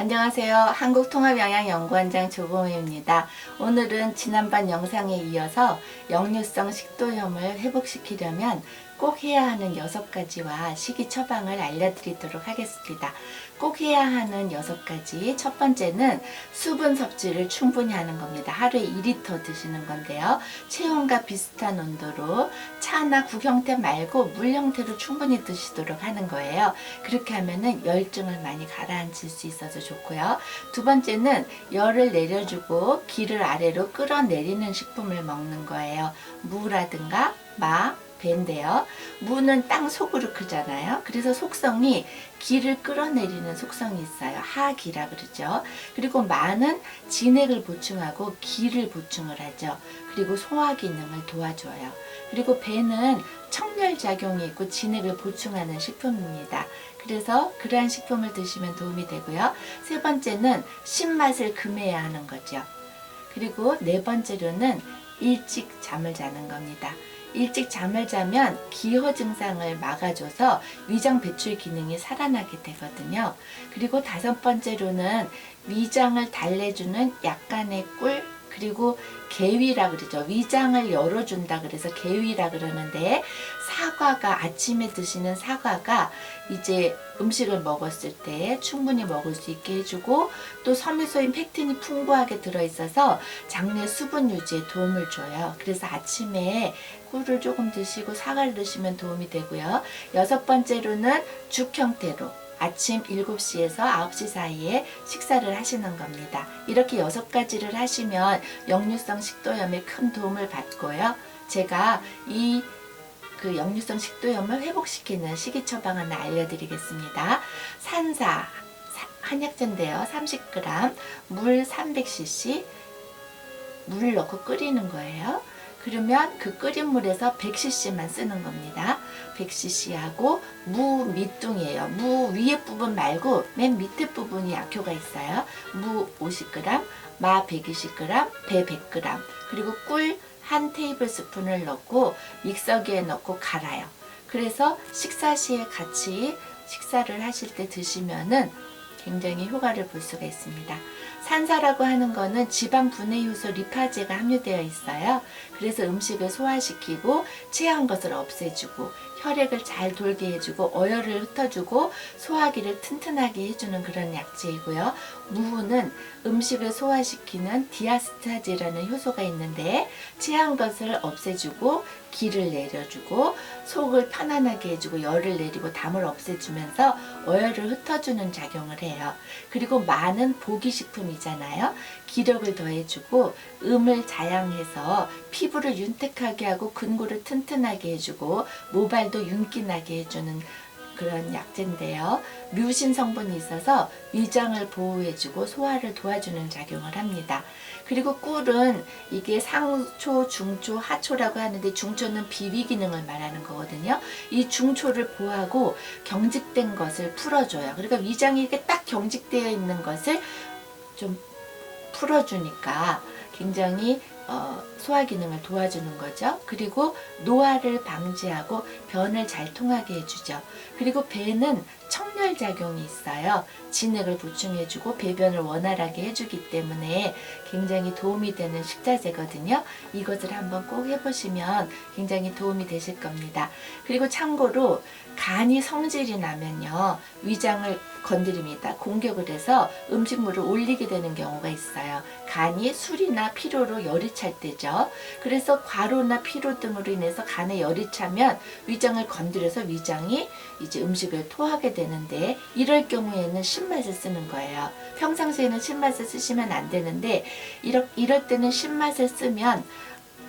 안녕하세요. 한국통합영양연구원장 조봉희입니다. 오늘은 지난번 영상에 이어서 역류성 식도염을 회복시키려면 꼭 해야 하는 여섯 가지와 식이 처방을 알려드리도록 하겠습니다. 꼭 해야 하는 여섯 가지. 첫 번째는 수분 섭취를 충분히 하는 겁니다. 하루에 2리터 드시는 건데요. 체온과 비슷한 온도로 차나 국 형태 말고 물 형태로 충분히 드시도록 하는 거예요. 그렇게 하면은 열증을 많이 가라앉힐 수 있어서 좋고요. 두 번째는 열을 내려주고 기를 아래로 끌어내리는 식품을 먹는 거예요. 무라든가 마, 배인데요. 무는 땅 속으로 크잖아요. 그래서 속성이 기를 끌어내리는 속성이 있어요. 하기라 그러죠. 그리고 마는 진액을 보충하고 기를 보충을 하죠. 그리고 소화 기능을 도와줘요. 그리고 배는 청열 작용이 있고 진액을 보충하는 식품입니다. 그래서 그러한 식품을 드시면 도움이 되고요. 세 번째는 신맛을 금해야 하는 거죠. 그리고 네 번째로는 일찍 잠을 자는 겁니다. 일찍 잠을 자면 기허 증상을 막아줘서 위장 배출 기능이 살아나게 되거든요. 그리고 다섯 번째로는 위장을 달래주는 약간의 꿀 그리고 개위라 그러죠. 위장을 열어준다 그래서 개위라 그러는데 사과가 아침에 드시는 사과가 이제 음식을 먹었을 때 충분히 먹을 수 있게 해주고 또 섬유소인 팩틴이 풍부하게 들어있어서 장내 수분 유지에 도움을 줘요. 그래서 아침에 꿀을 조금 드시고 사과를 드시면 도움이 되고요. 여섯 번째로는 죽 형태로 아침 7시에서 9시 사이에 식사를 하시는 겁니다. 이렇게 여섯 가지를 하시면 역류성 식도염에 큰 도움을 받고요. 제가 이 그 역류성 식도염을 회복시키는 식이 처방을 알려드리겠습니다. 산사 한약재인데요. 30g, 물 300cc, 물 넣고 끓이는 거예요. 그러면 그 끓인 물에서 100cc만 쓰는 겁니다. 100cc하고 무 밑둥이에요. 무 위에 부분 말고 맨 밑에 부분이 약효가 있어요. 무 50g, 마 120g, 배 100g, 그리고 꿀 한 테이블 스푼을 넣고 믹서기에 넣고 갈아요. 그래서 식사 시에 같이 식사를 하실 때 드시면은 굉장히 효과를 볼 수가 있습니다. 산사라고 하는 거는 지방 분해 효소 리파제가 함유되어 있어요. 그래서 음식을 소화시키고 체한 것을 없애주고 혈액을 잘 돌게 해주고 어혈을 흩어주고 소화기를 튼튼하게 해주는 그런 약재이고요. 무는 음식을 소화시키는 디아스타제라는 효소가 있는데 체한 것을 없애주고 기를 내려주고 속을 편안하게 해주고 열을 내리고 담을 없애주면서 어혈을 흩어주는 작용을 해요. 그리고 마는 보기식품이잖아요. 기력을 더해주고 음을 자양해서 피부를 윤택하게 하고 근골을 튼튼하게 해주고 모발 도 윤기나게 해주는 그런 약재인데요. 뮤신 성분이 있어서 위장을 보호해주고 소화를 도와주는 작용을 합니다. 그리고 꿀은 이게 상초, 중초, 하초라고 하는데 중초는 비위 기능을 말하는 거거든요. 이 중초를 보호하고 경직된 것을 풀어줘요. 그러니까 위장이 이렇게 딱 경직되어 있는 것을 좀 풀어주니까 굉장히 어, 소화 기능을 도와주는 거죠. 그리고 노화를 방지하고 변을 잘 통하게 해주죠. 그리고 배는 청열 작용이 있어요. 진액을 보충해주고 배변을 원활하게 해주기 때문에 굉장히 도움이 되는 식자재거든요. 이것을 한번 꼭 해보시면 굉장히 도움이 되실 겁니다. 그리고 참고로 간이 성질이 나면요 위장을 건드립니다. 공격을 해서 음식물을 올리게 되는 경우가 있어요. 간이 술이나 피로로 열이 찰 때죠. 그래서 과로나 피로 등으로 인해서 간에 열이 차면 위장을 건드려서 위장이 이제 음식을 토하게 되는데 이럴 경우에는 신맛을 쓰는 거예요. 평상시에는 신맛을 쓰시면 안 되는데 이럴, 이럴 때는 신맛을 쓰면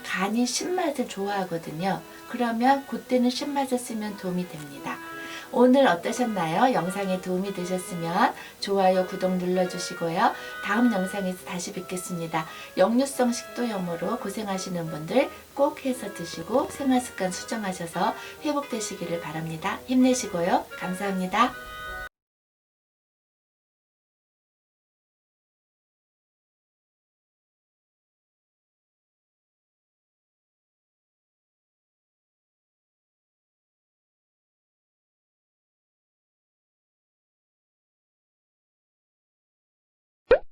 간이 신맛을 좋아하거든요. 그러면 그때는 신맛을 쓰면 도움이 됩니다. 오늘 어떠셨나요? 영상에 도움이 되셨으면 좋아요, 구독 눌러주시고요. 다음 영상에서 다시 뵙겠습니다. 역류성 식도염으로 고생하시는 분들 꼭 해서 드시고 생활습관 수정하셔서 회복되시기를 바랍니다. 힘내시고요. 감사합니다.